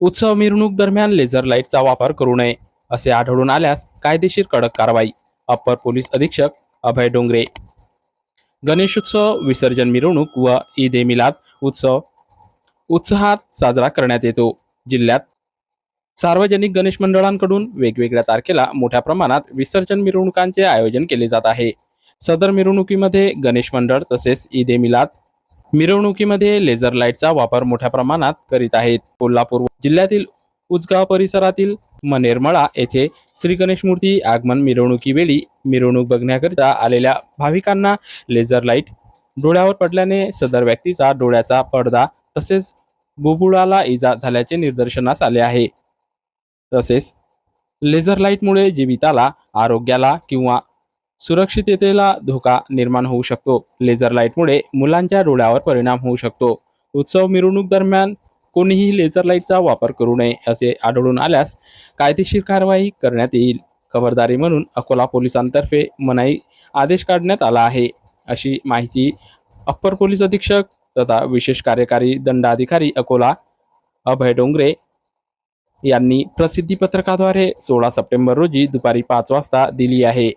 उत्सव मिरवणूक दरम्यान लेझर लाईटचा वापर करू नये असे आढळून आल्यास कायदेशीर कडक कारवाई. अप्पर पोलीस अधीक्षक अभय डोंगरे. गणेशोत्सव विसर्जन मिरवणूक व ईद ए मिलाद उत्सव उत्साहात साजरा करण्यात येतो. जिल्ह्यात सार्वजनिक गणेश मंडळांकडून वेगवेगळ्या तारखेला मोठ्या प्रमाणात विसर्जन मिरवणुकांचे आयोजन केले जात आहे. सदर मिरवणुकीमध्ये गणेश मंडळ तसेच ईद ए मिलाद मिरवणुकीमध्ये लेझर लाईटचा वापर मोठ्या प्रमाणात करीत आहेत. कोल्हापूर जिल्ह्यातील उजगाव परिसरातील मनेरमळा येथे श्री गणेश मूर्ती आगमन मिरवणुकीवेळी मिरवणूक बघण्याकरिता आलेल्या भाविकांना लेझर लाइट डोळ्यावर पडल्याने सदर व्यक्तीचा डोळ्याचा पडदा तसेच बुबुळाला इजा झाल्याचे निदर्शनास आले आहे. तसेच लेझर लाईटमुळे जीविताला आरोग्याला किंवा सुरक्षिततेला धोका निर्माण होऊ शकतो. लेझर लाईटमुळे मुलांच्या डोळ्यावर परिणाम होऊ शकतो. उत्सव मिरवणूक दरम्यान कोणीही लेझर लाईटचा वापर करू नये असे आढळून आल्यास कायदेशीर कारवाई करण्यात येईल. खबरदारी म्हणून अकोला पोलिसांतर्फे मनाई आदेश काढण्यात आला आहे. अशी माहिती अप्पर पोलीस अधीक्षक तथा विशेष कार्यकारी दंडाधिकारी अकोला अभय डोंगरे यांनी प्रसिद्धी पत्रकाद्वारे सोळा सप्टेंबर रोजी दुपारी पाच वाजता दिली आहे.